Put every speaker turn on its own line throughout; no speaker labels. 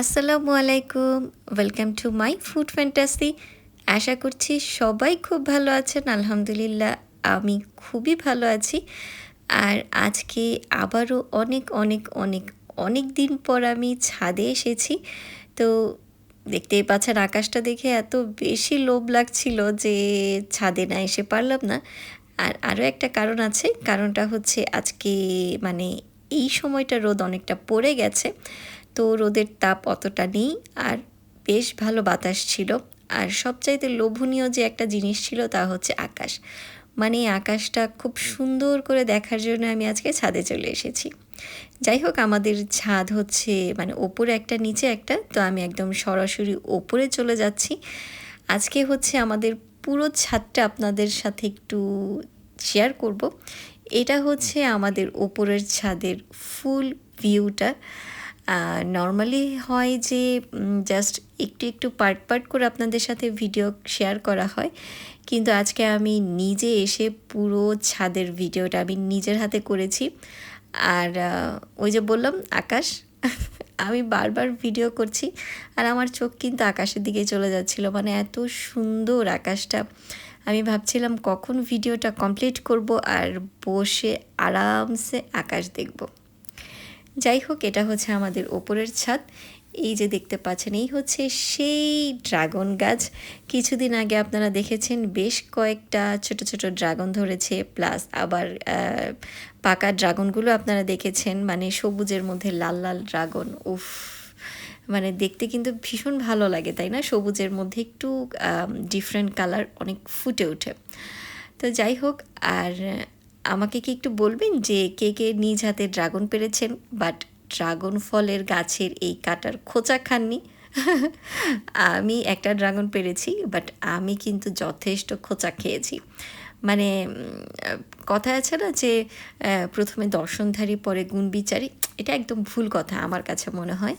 আসসালামু আলাইকুম welcome to my food fantasy আশা করছি সবাই খুব ভালো আছেন। আলহামদুলিল্লাহ, আমি খুবই ভালো আছি। আর আজকে আবারও অনেক অনেক অনেক অনেক দিন পর আমি ছাদে এসেছি। তো দেখতেই পাচ্ছেন, আকাশটা দেখে এত বেশি লোভ লাগছিল যে ছাদে না এসে পারলাম না। আর আরও একটা কারণ আছে। কারণটা হচ্ছে আজকে মানে এই সময়টা রোদ অনেকটা পড়ে গেছে। তো রোদের তাপ অতটা নেই আর বেশ ভালো বাতাস ছিল। আর সবচাইতে লোভনীয় যে একটা জিনিস ছিল তা হচ্ছে আকাশ। মানে আকাশটা খুব সুন্দর করে দেখার জন্য আমি আজকে ছাদে চলে এসেছি। যাই হোক, আমাদের ছাদ হচ্ছে মানে ওপরে একটা, নিচে একটা, তো আমি একদম সরাসরি ওপরে চলে যাচ্ছি। আজকে হচ্ছে আমাদের পুরো ছাদটা আপনাদের সাথে একটু শেয়ার করব। এটা হচ্ছে আমাদের ওপরের ছাদের ফুল ভিউটা নর্মালি হয় যে জাস্ট একটু একটু পার্ট পার্ট করে আপনাদের সাথে ভিডিও শেয়ার করা হয়। কিন্তু আজকে আমি নিজে এসে পুরো ছাদের ভিডিওটা আমি নিজের হাতে করেছি। আর ওই যে বললাম, আকাশ, আমি বারবার ভিডিও করছি। আর আমার চোখ কিন্তু আকাশের দিকে চলে যাচ্ছিল। মানে এত সুন্দর আকাশটা। আমি ভাবছিলাম কখন ভিডিওটা কমপ্লিট করব আর বসে আরামসে আকাশ দেখব। যাই হোক এটা হচ্ছে আমাদের ওপরের ছাদ। এই যে দেখতে পাচ্ছেন, এই হচ্ছে সেই ড্রাগন গাছ। কিছুদিন আগে আপনারা দেখেছেন বেশ কয়েকটা ছোট ছোট ড্রাগন ধরেছে, প্লাস আবার পাকা ড্রাগনগুলো আপনারা দেখেছেন মানে সবুজের মধ্যে লাল লাল ড্রাগন, উফ! মানে দেখতে কিন্তু ভীষণ ভালো লাগে, তাই না? সবুজের মধ্যে একটু ডিফারেন্ট কালার অনেক ফুটে ওঠে। তো যাই হোক আর আমাকে কি একটু বলবেন যে কে কে নিজ হাতে ড্রাগন পেরেছেন বাট ড্রাগন ফলের গাছের এই কাটার খোঁচা খাননি। আমি একটা ড্রাগন পেরেছি বাট আমি কিন্তু যথেষ্ট খোঁচা খেয়েছি। মানে কথা আছে না যে প্রথমে দর্শনধারী, পরে গুণ বিচারি এটা একদম ভুল কথা আমার কাছে মনে হয়।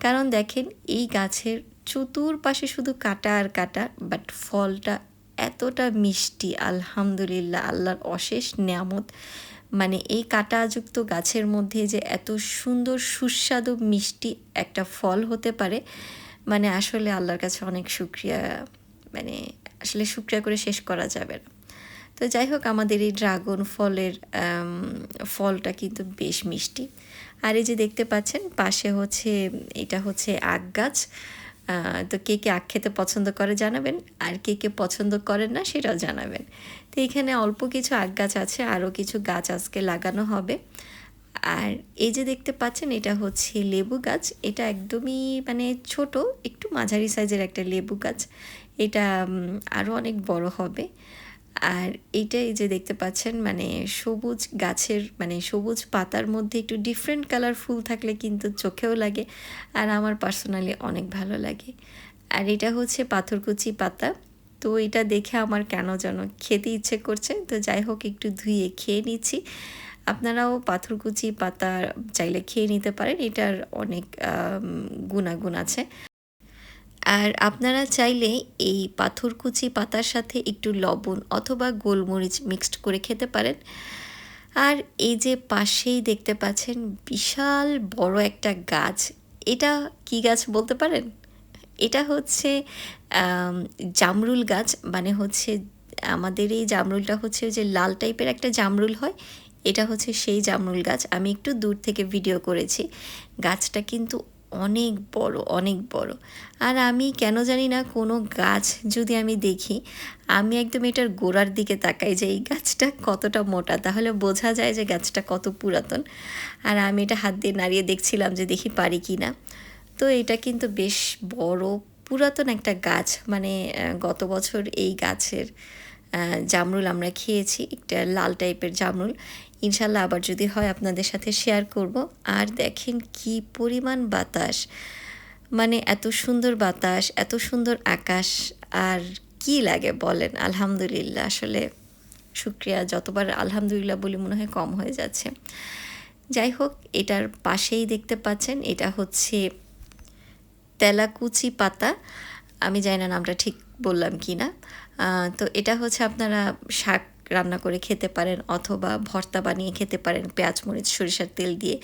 কারণ দেখেন, এই গাছের চতুর্পাশে শুধু কাটা আর কাটা, বাট ফলটা এতটা মিষ্টি, আলহামদুলিল্লাহ, আল্লাহর অশেষ নিয়ামত। মানে এই কাঁটাযুক্ত গাছের মধ্যে যে এত সুন্দর, সুস্বাদু, মিষ্টি একটা ফল হতে পারে মানে আসলে আল্লাহর কাছে অনেক শুক্রিয়া মানে আসলে শুক্রিয়া করে শেষ করা যাবে না। তো যাই হোক, আমাদের এই ড্রাগন ফলের ফলটা কিন্তু বেশ মিষ্টি। আর এই যে দেখতে পাচ্ছেন, পাশে হচ্ছে, এটা হচ্ছে আগ গাছ। তো কে কে আখ খেতে পছন্দ করে জানাবেন আর কে কে পছন্দ করেন না সেটাও জানাবেন। তো এখানে অল্প কিছু আখ গাছ আছে, আরও কিছু গাছ আজকে লাগানো হবে। আর এই যে দেখতে পাচ্ছেন, এটা হচ্ছে লেবু গাছ। এটা একদমই মানে ছোট, একটু মাঝারি সাইজের একটা লেবু গাছ। এটা আরও অনেক বড় হবে। আর এইটাই যে দেখতে পাচ্ছেন মানে সবুজ গাছের মানে সবুজ পাতার মধ্যে একটু ডিফারেন্ট কালার ফুল থাকলে কিন্তু চোখেও লাগে আর আমার পার্সোনালি অনেক ভালো লাগে। আর এটা হচ্ছে পাথরকুচি পাতা। তো এটা দেখে আমার কেন যেন খেতে ইচ্ছে করছে। তো যাই হোক, একটু ধুয়ে খেয়ে নিচ্ছি। আপনারাও পাথরকুচি পাতা চাইলে খেয়ে নিতে পারেন। এটার অনেক গুণাগুণ আছে। আর আপনারা চাইলে এই পাথরকুচি পাতার সাথে একটু লবণ অথবা গোলমরিচ মিক্সড করে খেতে পারেন। আর এই যে পাশেই দেখতে পাচ্ছেন বিশাল বড় একটা গাছ। এটা কি গাছ বলতে পারেন? এটা হচ্ছে জামরুল গাছ। মানে হচ্ছে, আমাদের এই জামরুলটা হচ্ছে যে লাল টাইপের একটা জামরুল হয়। এটা হচ্ছে সেই জামরুল গাছ। আমি একটু দূর থেকে ভিডিও করেছি। গাছটা কিন্তু অনেক বড় অনেক বড়। আর আমি কেন জানি না কোনো গাছ যদি আমি দেখি, আমি একদম এটার গোড়ার দিকে তাকাই যে এই গাছটা কতটা মোটা। তাহলে বোঝা যায় যে গাছটা কত পুরাতন। আর আমি এটা হাত দিয়ে নাড়িয়ে দেখছিলাম যে দেখি পারি কি না। তো এটা কিন্তু বেশ বড়, পুরাতন একটা গাছ। মানে গত বছর এই গাছের জামরুল আমরা খেয়েছি, একটা লাল টাইপের জামরুল। ইনশাল্লাহ আবার যদি হয় আপনাদের সাথে শেয়ার করব। আর দেখেন কি পরিমাণ বাতাস। মানে এত সুন্দর বাতাস, এত সুন্দর আকাশ, আর কি লাগে বলেন? আলহামদুলিল্লাহ, আসলে শুক্রিয়া, যতবার আলহামদুলিল্লাহ বলি মনে হয় কম হয়ে যাচ্ছে। যাই হোক, এটার পাশেই দেখতে পাচ্ছেন, এটা হচ্ছে তেলাকুচি পাতা। আমি জানি না নামটা ঠিক বললাম কি না তো এটা হচ্ছে আপনারা শাক রান্না করে খেতে পারেন অথবা ভর্তা বানিয়ে খেতে পারেন পেঁয়াজ, মরিচ, সরিষার তেল দিয়ে।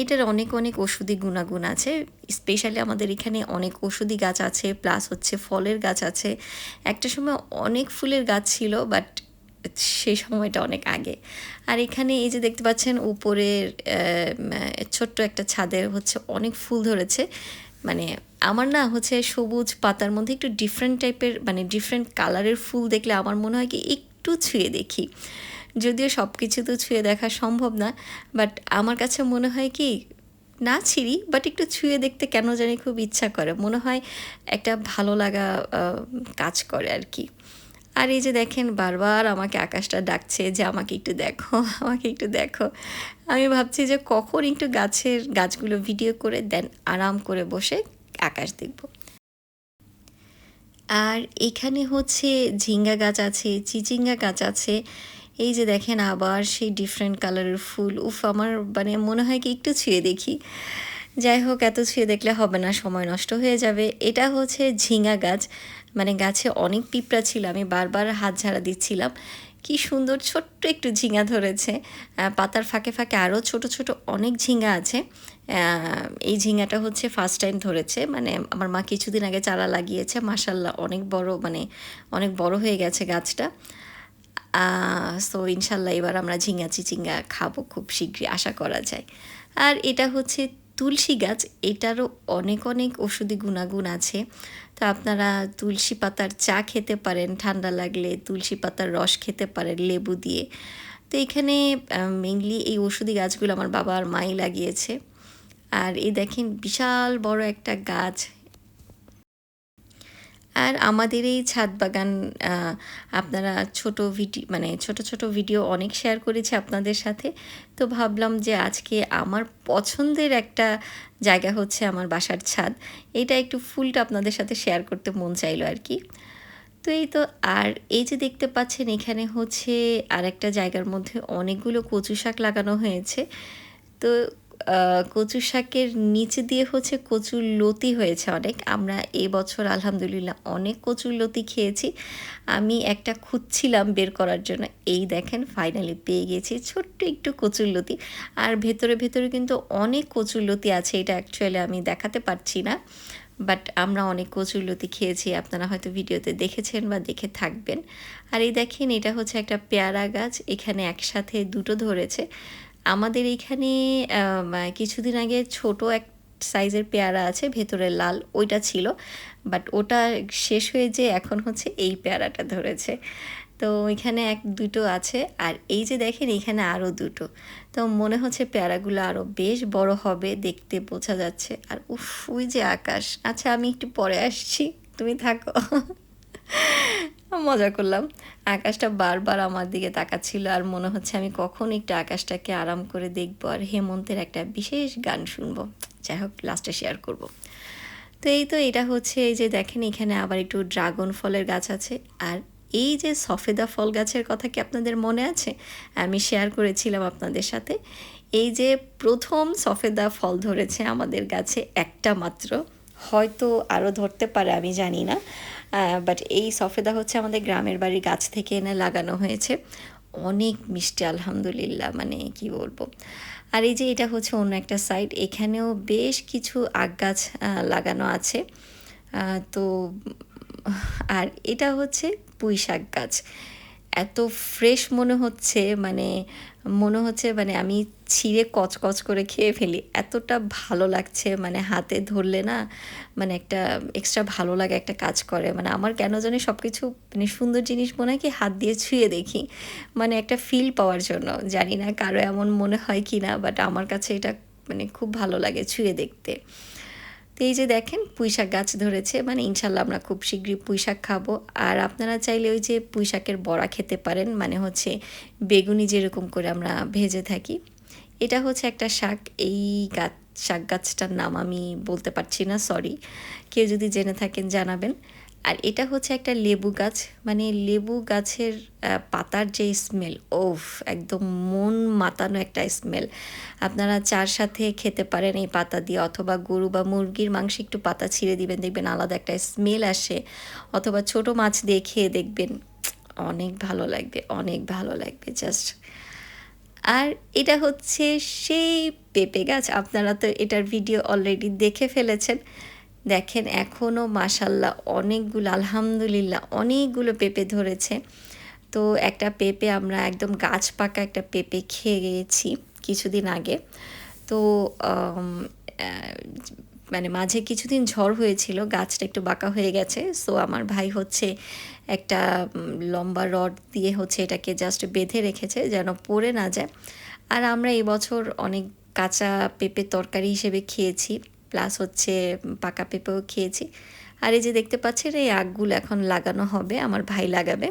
এটার অনেক অনেক ওষুধি গুণাগুণ আছে। স্পেশালি আমাদের এখানে অনেক ওষুধি গাছ আছে প্লাস হচ্ছে ফলের গাছ আছে। একটা সময় অনেক ফুলের গাছ ছিল বাট সেই সময়টা অনেক আগে। আর এখানে এই যে দেখতে পাচ্ছেন, উপরের ছোট্ট একটা ছাদে হচ্ছে অনেক ফুল ধরেছে। মানে আমার না হচ্ছে সবুজ পাতার মধ্যে একটু ডিফারেন্ট টাইপের মানে ডিফারেন্ট কালারের ফুল দেখলে আমার মনে হয় কি একটু ছুঁয়ে দেখি। যদিও সব কিছু তো ছুঁয়ে দেখা সম্ভব না বাট আমার কাছে মনে হয় কি, না ছিঁড়ি বাট একটু ছুঁয়ে দেখতে কেন জানি খুব ইচ্ছা করে। মনে হয় একটা ভালো লাগা কাজ করে আর কি আর এই যে দেখেন, বারবার আমাকে আকাশটা ডাকছে যে, আমাকে একটু দেখো, আমাকে একটু দেখো। আমি ভাবছি যে, কখন একটু গাছের গাছগুলো ভিডিও করে দেন আরাম করে বসে আকাশ দেখব। আর এখানে হচ্ছে ঝিঙ্গা গাছ আছে, চিচিঙ্গা গাছ আছে। এই যে দেখেন আবার সেই ডিফারেন্ট কালারের ফুল। উফ, আমার মানে মনে হয় কি একটু ছুঁয়ে দেখি। যাই হোক, এত ছুঁয়ে দেখলে হবে না, সময় নষ্ট হয়ে যাবে। এটা হচ্ছে ঝিঙ্গা গাছ। মানে গাছে অনেক পিঁপড়া ছিল, আমি বারবার হাত ঝাড়া দিচ্ছিলাম। কি সুন্দর ছোট্ট একটু ঝিঙ্গা ধরেছে। পাতার ফাঁকে ফাঁকে আরও ছোট ছোট অনেক ঝিঙ্গা আছে। এই ঝিঙ্গাটা হচ্ছে ফার্স্ট টাইম ধরেছে। মানে আমার মা কিছুদিন আগে চারা লাগিয়েছে। মাসাল্লাহ অনেক বড় মানে অনেক বড় হয়ে গেছে গাছটা। সো ইনশাল্লাহ এবার আমরা ঝিঙা, চিচিঙ্গা খাব খুব শীঘ্রই, আশা করা যায়। আর এটা হচ্ছে তুলসী গাছ, এটারও অনেক অনেক ওষুধি গুণাগুণ আছে। তো আপনারা তুলসী পাতার চা খেতে পারেন, ঠান্ডা লাগলে তুলসী পাতার রস খেতে পারেন লেবু দিয়ে। তো এখানে মেনলি এই ওষুধি গাছগুলো আমার বাবা আর মাই লাগিয়েছে। আর এই দেখেন, বিশাল বড় একটা গাছ। আর আমাদের এই ছাদ বাগান আপনারা ছোট ভিডিও মানে ছোট ছোট ভিডিও অনেক শেয়ার করেছি আপনাদের সাথে। তো ভাবলাম যে আজকে আমার পছন্দের একটা জায়গা হচ্ছে আমার বাসার ছাদ। এটা একটু ফুলটা আপনাদের সাথে শেয়ার করতে মন চাইলো আর কি। তো এই তো, আর এই যে দেখতে পাচ্ছেন এখানে হচ্ছে আর একটা জায়গার মধ্যে অনেকগুলো কচু শাক লাগানো হয়েছে। তো কচু শাকের নিচে দিয়ে হচ্ছে কচুর লতি হয়েছে অনেক। আমরা এবছর আলহামদুলিল্লাহ, অনেক কচুর লতি খেয়েছি। আমি একটা খুঁজছিলাম বের করার জন্য। এই দেখেন ফাইনালি পেয়ে গেছি ছোট্ট একটু কচুর লতি। আর ভেতরে ভেতরে কিন্তু অনেক কচুর লতি আছে, এটা অ্যাকচুয়ালি আমি দেখাতে পারছি না। বাট আমরা অনেক কচুরলতি খেয়েছি, আপনারা হয়তো ভিডিওতে দেখেছেন বা দেখে থাকবেন। আর এই দেখেন, এটা হচ্ছে একটা পেয়ারা গাছ, এখানে একসাথে দুটো ধরেছে। আমাদের এইখানে কিছুদিন আগে ছোট এক সাইজের পেয়ারা আছে, ভেতরে লাল, ওইটা ছিল। বাট ওটা শেষ হয়ে যে এখন হচ্ছে এই পেয়ারাটা ধরেছে। তো এখানে এক, দুটো আছে। আর এই যে দেখেন, এখানে আরও দুটো। তো মনে হচ্ছে পেয়ারাগুলো আরও বেশ বড় হবে, দেখতে বোঝা যাচ্ছে। আর উফ, ওই যে আকাশ। আচ্ছা আমি একটু পরে আসছি। তুমি থাকো। মজা করলাম। আকাশটা বারবার আমার দিকে তাকাচ্ছিল আর মনে হচ্ছে আমি কখন একটু আকাশটাকে আরাম করে দেখব আর হেমন্তের একটা বিশেষ গান শুনব। যাই হোক লাস্টে শেয়ার করব। তো এই তো, এটা হচ্ছে এই যে দেখেন, এখানে আবার একটু ড্রাগন ফলের গাছ আছে। আর এই যে সফেদা ফল গাছের কথা কি আপনাদের মনে আছে? আমি শেয়ার করেছিলাম আপনাদের সাথে। এই যে প্রথম সফেদা ফল ধরেছে আমাদের গাছে একটা মাত্র। হয়তো আরও ধরতে পারে, আমি জানি না। বাট এই সফেদা হচ্ছে আমাদের গ্রামের বাড়ির গাছ থেকে এনে লাগানো হয়েছে। অনেক মিষ্টি, আলহামদুলিল্লাহ মানে কি বলব। আর এই যে এটা হচ্ছে অন্য একটা সাইড এখানেও বেশ কিছু আগ গাছ লাগানো আছে। তো, আর এটা হচ্ছে পুঁই শাক গাছ। এত ফ্রেশ মনে হচ্ছে মানে মনে হচ্ছে মানে আমি ছিঁড়ে কচকচ করে খেয়ে ফেলি। এতটা ভালো লাগছে মানে হাতে ধরলে না মানে একটা এক্সট্রা ভালো লাগে একটা কাজ করে। মানে আমার কেন জানি সব কিছু মানে সুন্দর জিনিস মনে হয় কি হাত দিয়ে ছুঁয়ে দেখি। মানে একটা ফিল পাওয়ার জন্য। জানি না কারও এমন মনে হয় কি না বাট আমার কাছে এটা মানে খুব ভালো লাগে ছুঁয়ে দেখতে। এই যে দেখেন পুঁইশাক গাছ ধরেছে মানে ইনশাল্লাহ আমরা খুব শীঘ্রই পুঁইশাক খাব। আর আপনারা চাইলে ওই যে পুঁইশাকের বড়া খেতে পারেন মানে হচ্ছে বেগুনি যেরকম করে আমরা ভেজে থাকি। এটা হচ্ছে একটা শাক, এই গাছ, শাক গাছটার নাম আমি বলতে পারছি না সরি কেউ যদি জেনে থাকেন জানাবেন। আর এটা হচ্ছে একটা লেবু গাছ। মানে লেবু গাছের পাতার যে স্মেল ওফ, একদম মন মাতানো একটা স্মেল আপনারা চার সাথে খেতে পারেন এই পাতা দিয়ে, অথবা গরু বা মুরগির মাংসে একটু পাতা ছিঁড়ে দিবেন, দেখবেন আলাদা একটা স্মেল আসে। অথবা ছোট মাছ দিয়ে খেয়ে দেখবেন, অনেক ভালো লাগবে, অনেক ভালো লাগবে জাস্ট আর এটা হচ্ছে সেই পেঁপে গাছ, আপনারা তো এটার ভিডিও অলরেডি দেখে ফেলেছেন। দেখেন এখনও মাসাল্লাহ অনেকগুলো, আলহামদুলিল্লাহ অনেকগুলো পেঁপে ধরেছে। তো একটা পেঁপে আমরা একদম গাছ পাকা একটা পেঁপে খেয়ে গিয়েছি কিছুদিন আগে। তো মানে মাঝে কিছুদিন ঝড় হয়েছিল, গাছটা একটু বাঁকা হয়ে গেছে। সো আমার ভাই হচ্ছে একটা লম্বা রড দিয়ে হচ্ছে এটাকে জাস্ট বেঁধে রেখেছে যেন পড়ে না যায়। আর আমরা এবছর অনেক কাঁচা পেঁপে তরকারি হিসেবে খেয়েছি। প্লাস হচ্ছে পাকা পেঁপেও খেয়েছি। আর এই যে দেখতে পাচ্ছেন, এই আগগুলো এখন লাগানো হবে, আমার ভাই লাগাবে।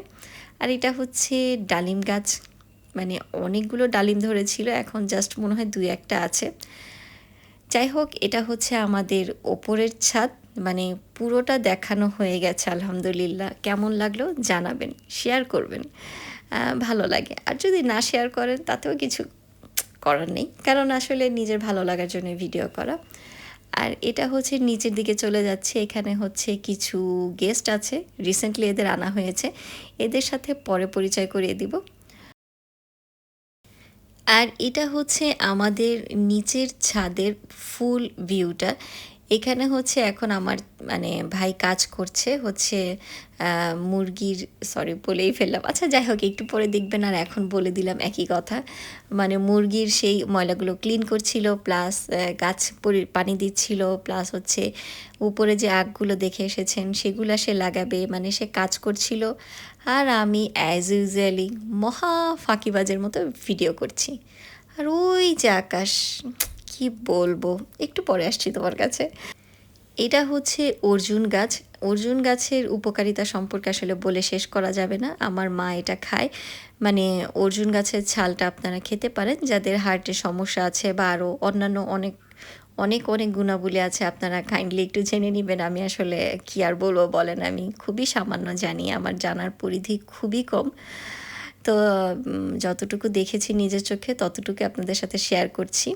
আর এটা হচ্ছে ডালিম গাছ। মানে অনেকগুলো ডালিম ধরেছিল, এখন জাস্ট মনে হয় দুই একটা আছে। যাই হোক, এটা হচ্ছে আমাদের ওপরের ছাদ। মানে পুরোটা দেখানো হয়ে গেছে, আলহামদুলিল্লাহ। কেমন লাগল জানাবেন শেয়ার করবেন। ভালো লাগে। আর যদি না শেয়ার করেন, তাতেও কিছু করার নেই। কারণ আসলে নিজের ভালো লাগার জন্য ভিডিও করা। আর এটা হচ্ছে নিচের দিকে চলে যাচ্ছে। এখানে হচ্ছে কিছু গেস্ট আছে। রিসেন্টলি এদের আনা হয়েছে। এদের সাথে পরে পরিচয় করিয়ে দিব। আর এটা হচ্ছে আমাদের নিচের ছাদের ফুল ভিউটা এখানে হচ্ছে এখন আমার মানে ভাই কাজ করছে, হচ্ছে মুরগির সরি বলেই ফেললাম। আচ্ছা যাই হোক, একটু পরে দেখবেন আর এখন বলে দিলাম একই কথা। মানে মুরগির সেই ময়লাগুলো ক্লিন করছিল প্লাস গাছ পানি দিচ্ছিল প্লাস হচ্ছে উপরে যে আগগুলো দেখে এসেছেন, সেগুলো সে লাগাবে মানে সে কাজ করছিল। আর আমি অ্যাজ ইউজুয়ালি মহা ফাঁকিবাজের মতো ভিডিও করছি। আর ওই যে আকাশ কি বলব? একটু পরে আসছি তোমার কাছে। এটা হচ্ছে অর্জুন গাছ। অর্জুন গাছের উপকারিতা সম্পর্কে আসলে বলে শেষ করা যাবে না। আমার মা এটা খায়। মানে অর্জুন গাছের ছালটা আপনারা খেতে পারেন। যাদের হার্টের সমস্যা আছে বা আরও অন্যান্য অনেক অনেক অনেক গুণাবলী আছে, আপনারা কাইন্ডলি একটু জেনে নেবেন। আমি আসলে কি আর বলব বলেন? আমি খুবই সামান্য জানি। আমার জানার পরিধি খুবই কম। তো যতটুকু দেখেছি নিজের চোখে ততটুকু আপনাদের সাথে শেয়ার করছি।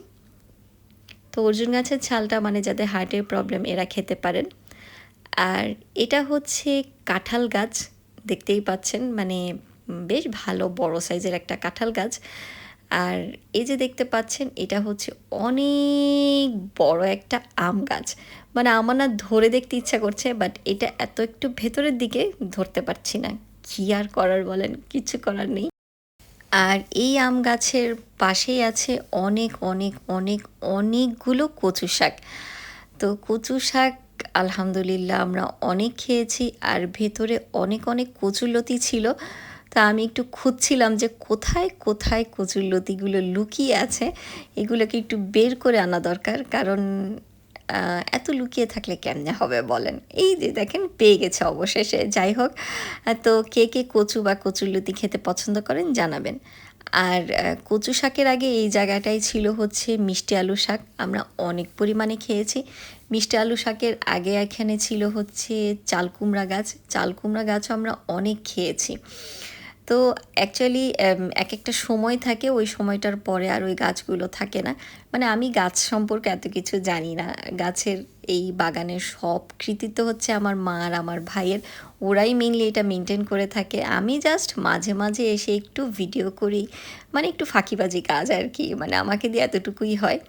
তো অর্জুন গাছের ছালটা মানে যাদের হার্টের প্রবলেম, এরা খেতে পারেন। আর এটা হচ্ছে কাঁঠাল গাছ, দেখতেই পাচ্ছেন মানে বেশ ভালো বড় সাইজের একটা কাঁঠাল গাছ। আর এই যে দেখতে পাচ্ছেন, এটা হচ্ছে অনেক বড় একটা আম গাছ। মানে আমার না ধরে দেখতে ইচ্ছা করছে, বাট এটা এত একটু ভেতরের দিকে ধরতে পারছি না। কী আর করার বলেন, কিছু করার নেই। আর এই আম গাছের পাশেই আছে অনেক অনেক অনেক, অনেকগুলো কচু শাক। তো কচু শাক, আলহামদুলিল্লাহ আমরা অনেক খেয়েছি আর ভেতরে অনেক অনেক কচুলতি ছিল। তা আমি একটু খুঁজছিলাম যে কোথায় কোথায় কচুরলতিগুলো লুকিয়ে আছে। এগুলোকে একটু বের করে আনা দরকার, কারণ এত লুকিয়ে থাকলে কেমনে হবে বলেন? এই যে দেখেন, পেয়ে গেছে অবশেষে। যাই হোক, তো কে কে কচু বা কচুরলতি খেতে পছন্দ করেন জানাবেন। আর কচু শাকের আগে এই জায়গাটাই ছিল হচ্ছে মিষ্টি আলু শাক। আমরা অনেক পরিমাণে খেয়েছি। মিষ্টি আলু শাকের আগে এখানে ছিল হচ্ছে চাল কুমড়া গাছ। চাল কুমড়া গাছও আমরা অনেক খেয়েছি। তো অ্যাকচুয়ালি এক একটা সময় থাকে, ওই সময়টার পরে আর ওই গাছগুলো থাকে না। মানে আমি গাছ সম্পর্কে এত কিছু জানি না। গাছের এই বাগানের সব কৃতিত্ব হচ্ছে আমার মা আর আমার ভাইয়ের। ওরাই মেনলি এটা মেনটেন করে থাকে। আমি জাস্ট মাঝে মাঝে এসে একটু ভিডিও করি। মানে একটু ফাঁকিবাজি কাজ আর কি। মানে আমাকে দিয়ে এতটুকুই হয়।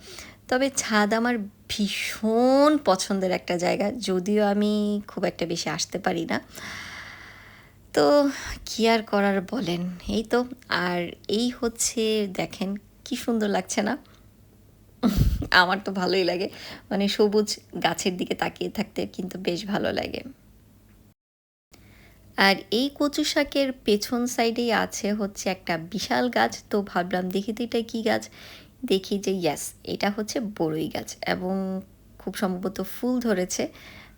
তবে ছাদ আমার ভীষণ পছন্দের একটা জায়গা। যদিও আমি খুব একটা বেশি আসতে পারি না। তো কি আর করার বলেন? এই তো, আর এই হচ্ছে, দেখেন কি সুন্দর লাগছে না? আমার তো ভালোই লাগে। মানে সবুজ গাছের দিকে তাকিয়ে থাকতে কিন্তু বেশ ভালো লাগে। আর এই কচু শাকের পেছন সাইডেই আছে হচ্ছে একটা বিশাল গাছ। তো ভাবলাম, দেখি তো এটা কী গাছ? দেখি যে ইয়াস এটা হচ্ছে বড়ই গাছ। এবং খুব সম্ভবত ফুল ধরেছে।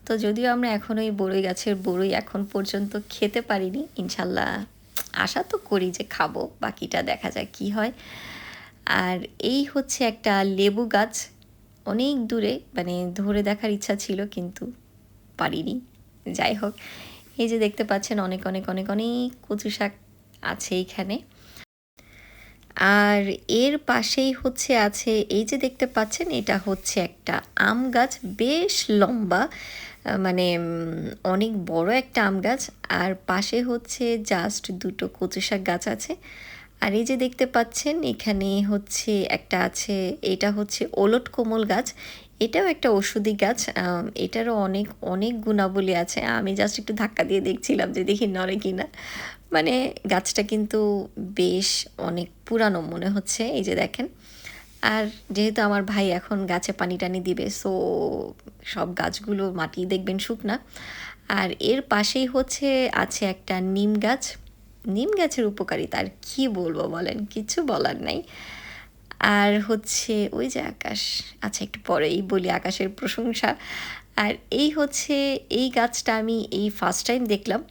তো যদিও আমরা এখন ওই বড়ই গাছের বড়ই এখন পর্যন্ত খেতে পারিনি, ইনশাল্লাহ আশা তো করি যে খাব, বাকিটা দেখা যায় কি হয়। আর এই হচ্ছে একটা লেবু গাছ, অনেক দূরে মানে ধরে দেখার ইচ্ছা ছিল কিন্তু পারিনি। যাই হোক, এই যে দেখতে পাচ্ছেন অনেক অনেক অনেক অনেক কচু শাক আছে এইখানে। আর এর পাশেই হচ্ছে আছে, এই যে দেখতে পাচ্ছেন এটা হচ্ছে একটা আম গাছ, বেশ লম্বা। মানে অনেক বড় একটা আম গাছ। আর পাশে হচ্ছে জাস্ট দুটো কচু শাক গাছ আছে। আর এই যে দেখতে পাচ্ছেন, এখানে হচ্ছে একটা আছে, এটা হচ্ছে ওলট কোমল গাছ। এটাও একটা ওষুধি গাছ। এটারও অনেক অনেক গুণাবলী আছে। আমি জাস্ট একটু ধাক্কা দিয়ে দেখছিলাম যে দেখি নড়ে কি না মানে গাছটা কিন্তু বেশ অনেক পুরানো মনে হচ্ছে। এই যে দেখেন আর যেহেতু আমার ভাই এখন গাছে পানি টানি দিবে সো সব গাছগুলো মাটি দেখবেন শুকনা। আর এর পাশেই হচ্ছে, আছে একটা নিম গাছ। নিম গাছের উপকারিতা আর কী বলব বলেন, কিছু বলার নাই। আর হচ্ছে ওই যে আকাশ আচ্ছা একটু পরেই বলি আকাশের প্রশংসা। আর এই হচ্ছে, এই গাছটা আমি এই ফার্স্ট টাইম দেখলাম।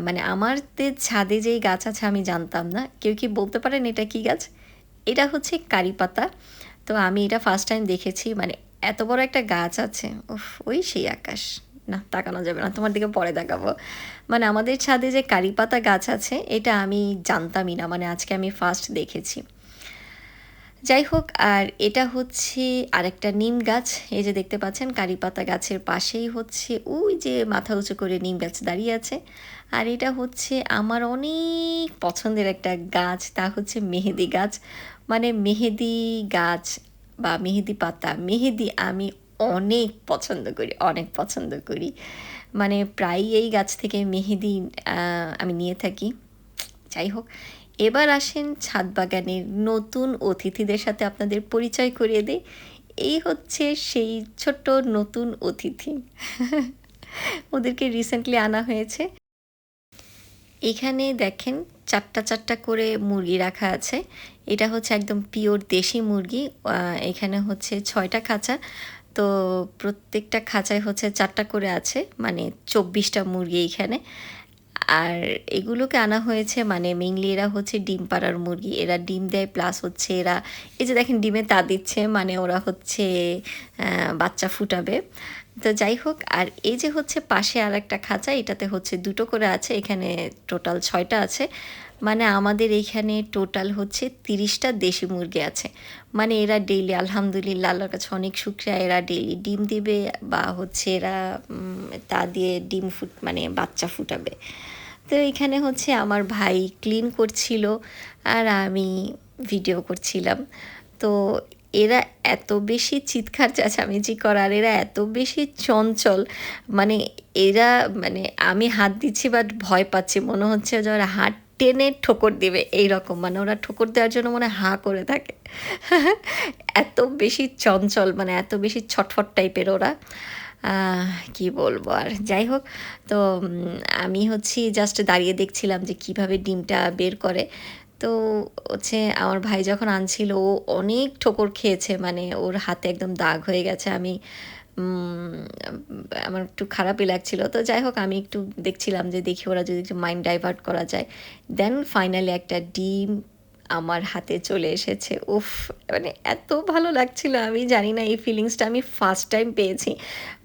মানে আমারদের ছাদে যেই গাছ আছে আমি জানতাম না। কেউ কি বলতে পারেন এটা কি গাছ? এটা হচ্ছে কারি পাতা। তো আমি এটা ফার্স্ট টাইম দেখেছি মানে এত বড় একটা গাছ আছে ওফ ওই সেই আকাশ। না, তাকানো যাবে না, তোমার দিকে পরে দেখাবো। মানে আমাদের ছাদে যে কারি পাতা গাছ আছে, এটা আমি জানতামই না মানে আজকে আমি ফার্স্ট দেখেছি। যাই হোক, আর এটা হচ্ছে আরেকটা নিম গাছ, এই যে দেখতে পাচ্ছেন, কারি পাতা গাছের পাশেই হচ্ছে, ওই যে মাথা উঁচু করে নিম গাছ দাঁড়িয়ে আছে। আর এটা হচ্ছে আমার অনেক পছন্দের একটা গাছ, তা হচ্ছে মেহেদি গাছ। মানে মেহেদি গাছ বা মেহেদি পাতা, মেহেদি আমি অনেক পছন্দ করি, অনেক পছন্দ করি। মানে প্রায় এই গাছ থেকে মেহেদি আমি নিয়ে থাকি। যাই হোক, এবার আসেন ছাদ বাগানের নতুন অতিথিদের সাথে আপনাদের পরিচয় করিয়ে দেয় এই হচ্ছে সেই ছোট্ট নতুন অতিথি। ওদেরকে রিসেন্টলি আনা হয়েছে। এখানে দেখেন চারটা চারটা করে মুরগি রাখা আছে। এটা হচ্ছে একদম পিওর দেশি মুরগি এখানে হচ্ছে ছয়টা খাঁচা। তো প্রত্যেকটা খাঁচায় হচ্ছে চারটা করে আছে মানে চব্বিশটা মুরগি এইখানে আর এগুলোকে আনা হয়েছে মানে মেইনলি এরা হচ্ছে ডিম পাড়ার মুরগি। এরা ডিম দেয় প্লাস হচ্ছে এরা, এই যে দেখেন ডিমে তা দিচ্ছে মানে ওরা হচ্ছে বাচ্চা ফুটাবে। তো যাই হোক, আর এই যে হচ্ছে পাশে আর একটা খাঁচা, এটাতে হচ্ছে দুটো করে আছে, এখানে টোটাল ছয়টা আছে। মানে আমাদের এইখানে টোটাল হচ্ছে তিরিশটা দেশি মুরগি আছে। মানে এরা ডেইলি, আলহামদুলিল্লাহ, আল্লাহর কাছে অনেক শুক্রিয়া, এরা ডেইলি ডিম দিবে বা হচ্ছে এরা তা দিয়ে ডিম ফুট মানে বাচ্চা ফুটাবে। তো এখানে হচ্ছে আমার ভাই ক্লিন করছিল, আর আমি ভিডিও করছিলাম। তো এরা এত বেশি চিৎকার চেঁচামেচি করার, এরা এত বেশি চঞ্চল মানে এরা মানে আমি হাত দিচ্ছি বাট ভয় পাচ্ছি। মনে হচ্ছে যে ওরা হাত টেনে ঠোকর দিবে। এই রকম মানে ওরা ঠোকর দেওয়ার জন্য মনে হাঁ করে থাকে। এত বেশি চঞ্চল মানে এত বেশি ছটফট টাইপের ওরা। কি বলব আর? যাই হোক, তো আমি হচ্ছি জাস্ট দাঁড়িয়ে দেখছিলাম যে কীভাবে ডিমটা বের করে। তো হচ্ছে আমার ভাই যখন আনছিল, ও অনেক ঠোকর খেয়েছে মানে ওর হাতে একদম দাগ হয়ে গেছে। আমি আমার একটু খারাপই লাগছিল। তো যাই হোক, আমি একটু দেখছিলাম যে দেখি ওরা যদি একটু মাইন্ড ডাইভার্ট করা যায়। দেন ফাইনালি একটা ডিম আমার হাতে চলে এসেছে। উফ মানে এত ভালো লাগছিল, আমি জানি না এই ফিলিংসটা আমি ফার্স্ট টাইম পেয়েছি।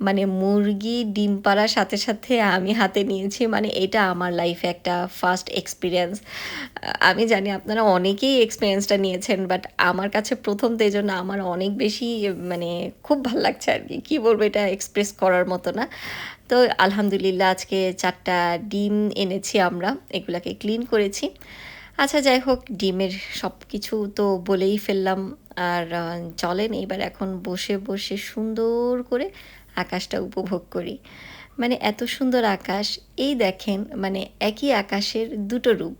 মানে মুরগি, ডিম পাড়ার সাথে সাথে আমি হাতে নিয়েছি মানে এটা আমার লাইফে একটা ফার্স্ট এক্সপিরিয়েন্স আমি জানি আপনারা অনেকেই এক্সপিরিয়েন্সটা নিয়েছেন বাট আমার কাছে প্রথম তো এই জন্য আমার অনেক বেশি মানে খুব ভালো লাগছে আর কি। কী বলব, এটা এক্সপ্রেস করার মতো না। তো আলহামদুলিল্লাহ আজকে চারটা ডিম এনেছি আমরা, এগুলাকে ক্লিন করেছি। আচ্ছা যাই হোক, ডিমের সব কিছু তো বলেই ফেললাম। আর চলেন এবার এখন বসে বসে সুন্দর করে আকাশটা উপভোগ করি। মানে এত সুন্দর আকাশ। এই দেখেন মানে একই আকাশের দুটো রূপ।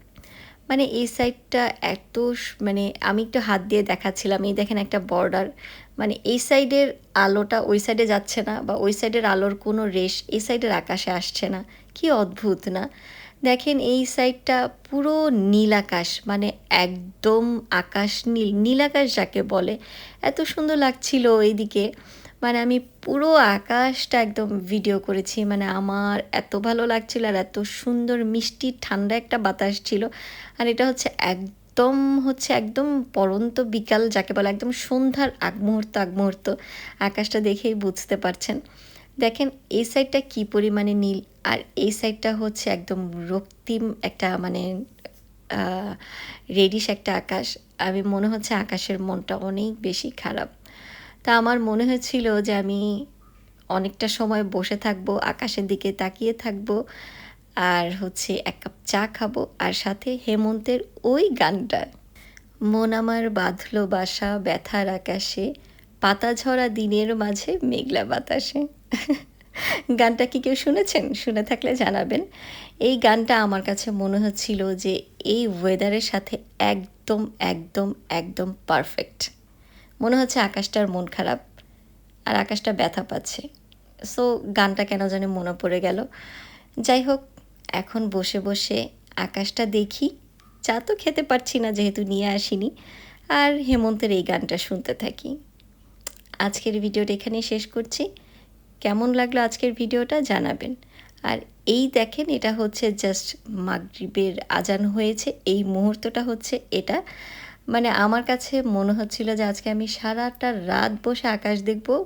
মানে এই সাইডটা এত মানে আমি একটু হাত দিয়ে দেখাচ্ছিলাম। এই দেখেন একটা বর্ডার মানে এই সাইডের আলোটা ওই সাইডে যাচ্ছে না বা ওই সাইডের আলোর কোনো রেশ এই সাইডের আকাশে আসছে না। কি অদ্ভুত, না? দেখেন এই সাইডটা পুরো নীল আকাশ মানে একদম আকাশ নীল নীল আকাশ যাকে বলে, এত সুন্দর লাগছিল এইদিকে। মানে আমি পুরো আকাশটা একদম ভিডিও করেছি মানে আমার এত ভালো লাগছিল আর এত সুন্দর মিষ্টি, ঠান্ডা একটা বাতাস ছিল। আর এটা হচ্ছে একদম হচ্ছে একদম পরন্ত বিকাল, যাকে বলে একদম সন্ধ্যার আগ মুহূর্ত আগ মুহূর্ত আকাশটা দেখেই বুঝতে পারছেন। দেখেন, এই সাইডটা কি পরিমাণে নীল? আর এই সাইডটা হচ্ছে একদম রক্তিম একটা মানে রেডিশ একটা আকাশ। আমি মনে হচ্ছে আকাশের মনটা অনেক বেশি খারাপ। তা আমার মনে হয়েছিল যে আমি অনেকটা সময় বসে থাকব, আকাশের দিকে তাকিয়ে থাকব, আর হচ্ছে এক কাপ চা খাব, আর সাথে হেমন্তের ওই গানটা। মন আমার বাঁধলো বাসা ব্যথার আকাশে পাতা ঝরা দিনের মাঝে মেঘলা বাতাসে। গানটা কি কেউ শুনেছেন? শুনে থাকলে জানাবেন। এই গানটা আমার কাছে মনে হচ্ছিল যে এই ওয়েদারের সাথে একদম একদম একদম পারফেক্ট মনে হচ্ছে আকাশটার মন খারাপ আর আকাশটা ব্যথা পাচ্ছে। সো গানটা কেন জানি মনে পড়ে গেল। যাই হোক, এখন বসে বসে আকাশটা দেখি। চা তো খেতে পারছি না যেহেতু নিয়ে আসিনি। আর হেমন্তের এই গানটা শুনতে থাকি। আজকের ভিডিওটা এখানেই শেষ করছি। কেমন লাগল আজকের ভিডিওটা জানাবেন। আর এই দেখেন, এটা হচ্ছে জাস্ট মাগরিবের আজান হয়েছে। এই মুহূর্তটা হচ্ছে এটা। মানে আমার কাছে মনে হচ্ছিল যে আজকে আমি সারাটা রাত বসে আকাশ দেখব,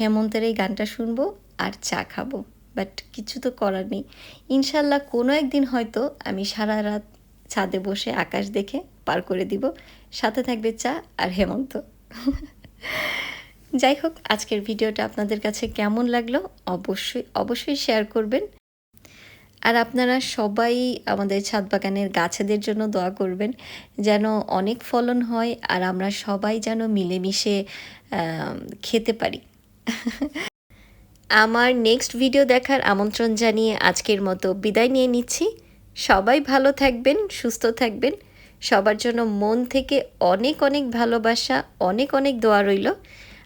হেমন্তের এই গানটা শুনব আর চা খাব। বাট কিছু তো করার নেই। ইনশাল্লাহ কোনো একদিন হয়তো আমি সারা রাত ছাদে বসে আকাশ দেখে পার করে দিব। সাথে থাকবে চা আর হেমন্ত। যাই হোক, আজকের ভিডিওটা আপনাদের কাছে কেমন লাগল অবশ্যই অবশ্যই শেয়ার করবেন। আর আপনারা সবাই আমাদের ছাদ বাগানের গাছেদের জন্য দোয়া করবেন যেন অনেক ফলন হয় আর আমরা সবাই যেন মিলেমিশে খেতে পারি। আমার নেক্সট ভিডিও দেখার আমন্ত্রণ জানিয়ে আজকের মতো বিদায় নিয়ে নিচ্ছি। সবাই ভালো থাকবেন, সুস্থ থাকবেন। সবার জন্য মন থেকে অনেক অনেক ভালোবাসা, অনেক অনেক দোয়া রইল।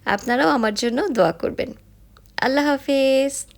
আপনারাও আমার জন্য দোয়া করবেন। আল্লাহ হাফেজ।